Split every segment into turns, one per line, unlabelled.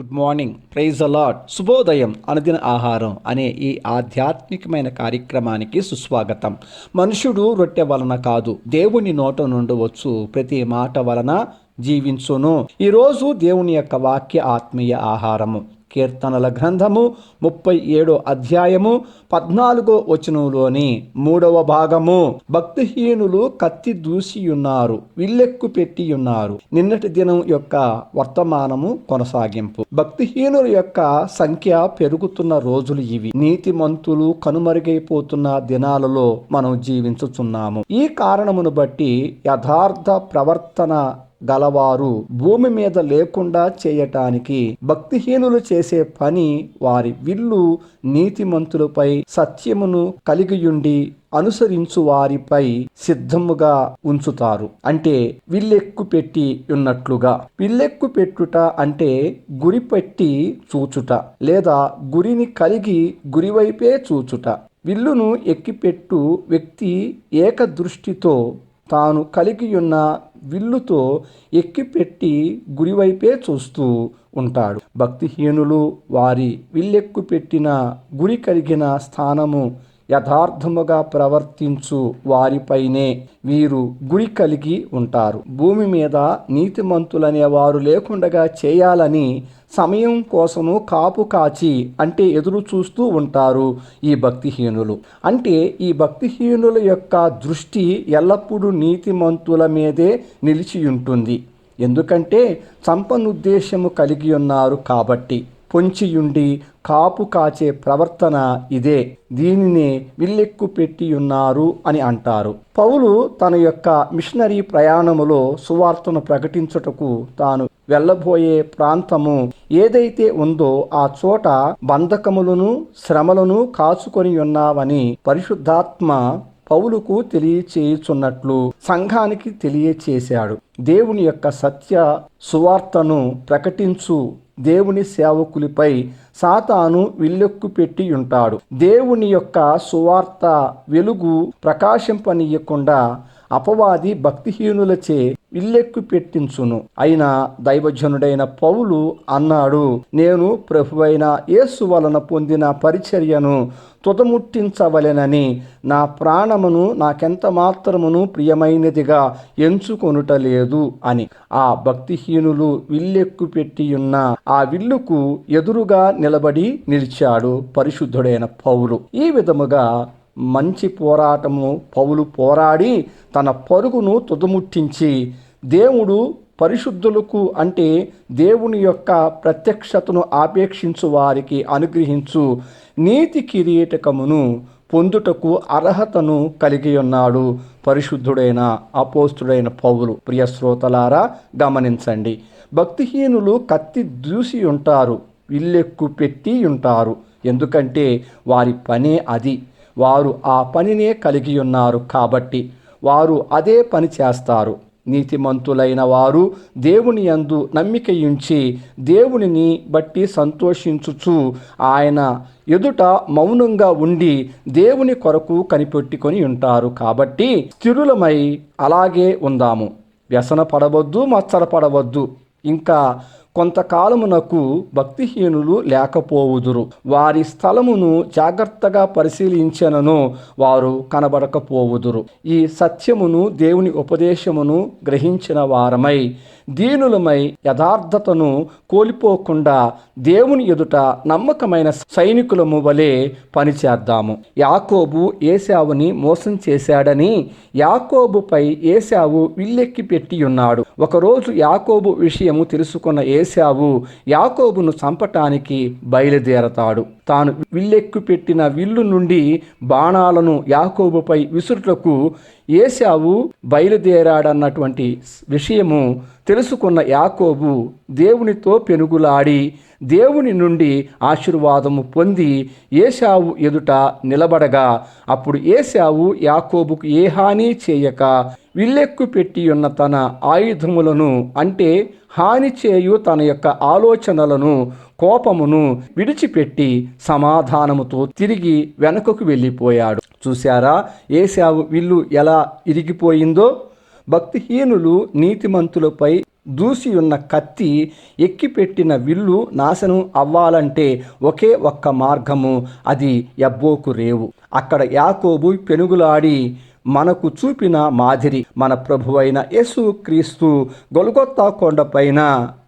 Good morning praise అలాడ్ శుభోదయం అనుదిన ఆహారం అనే ఈ ఆధ్యాత్మికమైన కార్యక్రమానికి సుస్వాగతం. మనుషుడు రొట్టె వలన కాదు దేవుని నోట నుండి వచ్చు ప్రతి మాట వలన జీవించును. ఈరోజు దేవుని యొక్క వాక్య ఆత్మీయ ఆహారము. కీర్తనల గ్రంథము ముప్పై ఏడో అధ్యాయము పద్నాలుగో వచనంలోని మూడవ భాగము. భక్తిహీనులు కత్తి దూసియున్నారు విల్లెక్కు పెట్టియున్నారు. నిన్నటి దినం యొక్క వర్తమానము కొనసాగింపు. భక్తిహీనుల యొక్క సంఖ్య పెరుగుతున్న రోజులు ఇవి. నీతిమంతులు కనుమరుగైపోతున్న దినాలలో మనం జీవించుచున్నాము. ఈ కారణమును బట్టి యథార్థ ప్రవర్తన గలవారు భూమి మీద లేకుండా చేయటానికి భక్తిహీనులు చేసే పని వారి విల్లు నీతిమంతులపై సత్యమును కలిగియుండి అనుసరించు వారిపై సిద్ధముగా ఉంచుతారు. అంటే విల్లెక్కు పెట్టి ఉన్నట్లుగా. విల్లెక్కు పెట్టుట అంటే గురి పెట్టి చూచుట లేదా గురిని కలిగి గురివైపే చూచుట. విల్లును ఎక్కిపెట్టు వ్యక్తి ఏక దృష్టితో తాను కలిగియున్న విల్లుతో ఎక్కిపెట్టి గురివైపే చూస్తూ ఉంటాడు. భక్తిహీనులు వారి విల్లెక్కు పెట్టిన గురి కలిగిన స్థానము యథార్థముగా ప్రవర్తించు వారిపైనే వీరు గురి కలిగి ఉంటారు. భూమి మీద నీతిమంతులనే వారు లేకుండగా చేయాలని సమయం కోసము కాపు కాచి అంటే ఎదురు చూస్తూ ఉంటారు ఈ భక్తిహీనులు. అంటే ఈ భక్తిహీనుల యొక్క దృష్టి ఎల్లప్పుడూ నీతిమంతుల మీదే నిలిచి ఉంటుంది ఎందుకంటే చంపనుద్దేశము కలిగి ఉన్నారు కాబట్టి. పొంచియుండి కాపు కాచే ప్రవర్తన ఇదే. దీనినే విల్లెక్కు పెట్టియున్నారు అని అంటారు. పౌలు తన యొక్క మిషనరీ ప్రయాణములో సువార్తను ప్రకటించుటకు తాను వెళ్ళబోయే ప్రాంతము ఏదైతే ఉందో ఆ చోట బంధకములను శ్రమలను కాచుకొని ఉన్నావని పరిశుద్ధాత్మ పౌలుకు తెలియచేయుచున్నట్లు సంఘానికి తెలియచేశాడు. దేవుని యొక్క సత్య సువార్తను ప్రకటించు దేవుని సేవకులపై సాతాను విల్లెక్కు పెట్టి ఉంటాడు. దేవుని యొక్క సువార్త వెలుగు ప్రకాశింపనీయకుండా అపవాది భక్తిహీనులచే విల్లెక్కు పెట్టించును. అయినా దైవజనుడైన పౌలు అన్నాడు నేను ప్రభువైన యేసు వలన పొందిన పరిచర్యను తుదముట్టించవలెనని నా ప్రాణమును నాకెంత మాత్రమును ప్రియమైనదిగా ఎంచుకొనుట లేదు అని. ఆ భక్తిహీనులు విల్లెక్కు పెట్టియున్న ఆ విల్లుకు ఎదురుగా నిలబడి నిలిచాడు పరిశుద్ధుడైన పౌలు. ఈ విధముగా మంచి పోరాటము పౌలు పోరాడి తన పరుగును తుదముట్టించి దేవుడు పరిశుద్ధులకు అంటే దేవుని యొక్క ప్రత్యక్షతను ఆపేక్షించు వారికి అనుగ్రహించు నీతి కిరీటకమును పొందుటకు అర్హతను కలిగి ఉన్నాడు పరిశుద్ధుడైన అపోస్తుడైన పౌలు. ప్రియ శ్రోతలారా గమనించండి. భక్తిహీనులు కత్తి దూసి ఉంటారు ఇల్లెక్కు పెట్టి ఉంటారు. ఎందుకంటే వారి పనే అది. వారు ఆ పనినే కలిగి ఉన్నారు కాబట్టి వారు అదే పని చేస్తారు. నీతిమంతులైన వారు దేవుని యందు నమ్మికయుంచి దేవునిని బట్టి సంతోషించుచు ఆయన ఎదుట మౌనంగా ఉండి దేవుని కొరకు కనిపెట్టుకొని ఉంటారు కాబట్టి స్థిరులమై అలాగే ఉందాము. వ్యసన పడవద్దు మచ్చర పడవద్దు. ఇంకా కొంతకాలమునకు భక్తిహీనులు లేకపోవుదురు. వారి స్థలమును జాగ్రత్తగా పరిశీలించనను వారు కనబడకపోవుదురు. ఈ సత్యమును దేవుని ఉపదేశమును గ్రహించిన వారమై దీనులమై యథార్థతను కోల్పోకుండా దేవుని ఎదుట నమ్మకమైన సైనికులము వలె పనిచేద్దాము. యాకోబు ఏశావుని మోసం చేశాడని యాకోబుపై ఏశావు విల్లెక్కి పెట్టి ఉన్నాడు ఒకరోజు యాకోబు విషయము తెలుసుకున్న ఏశావు యాకోబును చంపటానికి బయలుదేరతాడు. తాను విల్లెక్కు పెట్టిన విల్లు నుండి బాణాలను యాకోబుపై విసురుటకు ఏశావు బయలుదేరాడన్నటువంటి విషయము తెలుసుకున్న యాకోబు దేవునితో పెనుగులాడి దేవుని నుండి ఆశీర్వాదము పొంది ఏశావు ఎదుట నిలబడగా అప్పుడు ఏశావు యాకోబుకు ఏ హాని చేయక విల్లెక్కు పెట్టి ఉన్న తన ఆయుధములను అంటే హాని చేయు తన యొక్క ఆలోచనలను కోపమును విడిచిపెట్టి సమాధానముతో తిరిగి వెనుకకు వెళ్ళిపోయాడు. చూశారా? ఏశావు విల్లు ఎలా ఇరిగిపోయిందో? భక్తిహీనులు నీతిమంతులపై దూసి ఉన్న కత్తి ఎక్కిపెట్టిన విల్లు నాశనం అవ్వాలంటే ఒకే ఒక్క మార్గము అది ఎబ్బోకు రేవు. అక్కడ యాకోబు పెనుగులాడి మనకు చూపిన మాదిరి మన ప్రభువైన యేసు క్రీస్తు గొలగొత్తా కొండపైన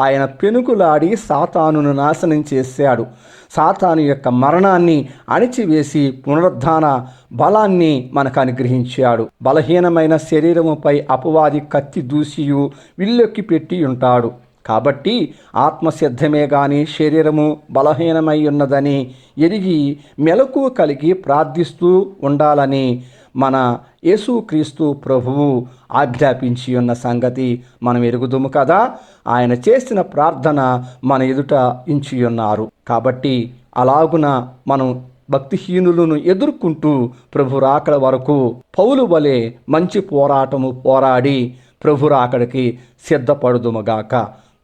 ఆయన పెనుకులాడి సాతానును నాశనం చేశాడు. సాతాను యొక్క మరణాన్ని అణిచివేసి పునరుద్ధాన బలాన్ని మనకు అనుగ్రహించాడు. బలహీనమైన శరీరముపై అపవాది కత్తి దూసియు విల్లెక్కి పెట్టి ఉంటాడు. కాబట్టి ఆత్మసిద్ధమే గాని శరీరము బలహీనమై ఉన్నదని ఎరిగి మెలకువ కలిగి ప్రార్థిస్తూ ఉండాలని మన యేసుక్రీస్తు ప్రభువు ఆజ్ఞాపించి ఉన్న సంగతి మనం ఎరుగుదుము కదా? ఆయన చేసిన ప్రార్థన మన ఎదుట ఇంచి ఉన్నారు. కాబట్టి అలాగున మనం భక్తిహీనులను ఎదుర్కొంటూ ప్రభు రాకడ వరకు పౌలు వలె మంచి పోరాటము పోరాడి ప్రభు రాకడికి సిద్ధపడుదుముగాక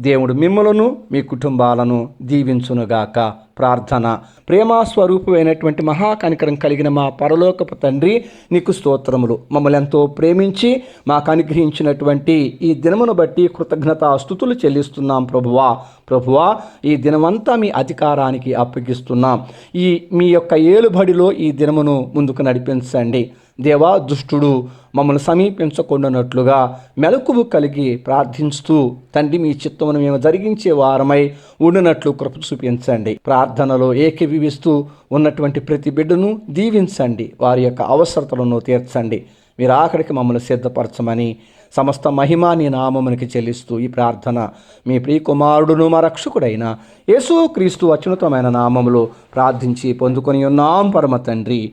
దేవుడు మిమ్మలను మీ కుటుంబాలను దీవించునుగాక. ప్రార్థన. ప్రేమాస్వరూపమైనటువంటి మహాకనికరం కలిగిన మా పరలోకపు తండ్రి నీకు స్తోత్రములు. మమ్మల్ని ఎంతో ప్రేమించి మాకు అనుగ్రహించినటువంటి ఈ దినమును బట్టి కృతజ్ఞత స్థుతులు చెల్లిస్తున్నాం ప్రభువా. ప్రభువా ఈ దినమంతా మీ అధికారానికి అప్పగిస్తున్నాం. ఈ మీ యొక్క ఏలుబడిలో ఈ దినమును ముందుకు నడిపించండి. దేవా దుష్టుడు మమ్మల్ని సమీపించకుండానట్లుగా మెలకువ కలిగి ప్రార్థించుతూ తండ్రి మీ చిత్తమును మేము జరిగించే వారమై ఉండినట్లు కృప చూపించండి. ప్రార్థనలో ఏకీవిస్తూ ఉన్నటువంటి ప్రతి బిడ్డను దీవించండి. వారి యొక్క అవసరతలను తీర్చండి. మీరు ఆఖరికి మమ్మల్ని సిద్ధపరచమని సమస్త మహిమ నీ నామమునికి చెల్లిస్తూ ఈ ప్రార్థన మీ ప్రియకుమారుడును మా రక్షకుడైన యేసు క్రీస్తు అత్యున్నతమైన నామములో ప్రార్థించి పొందుకొని ఉన్నాం పరమ తండ్రి.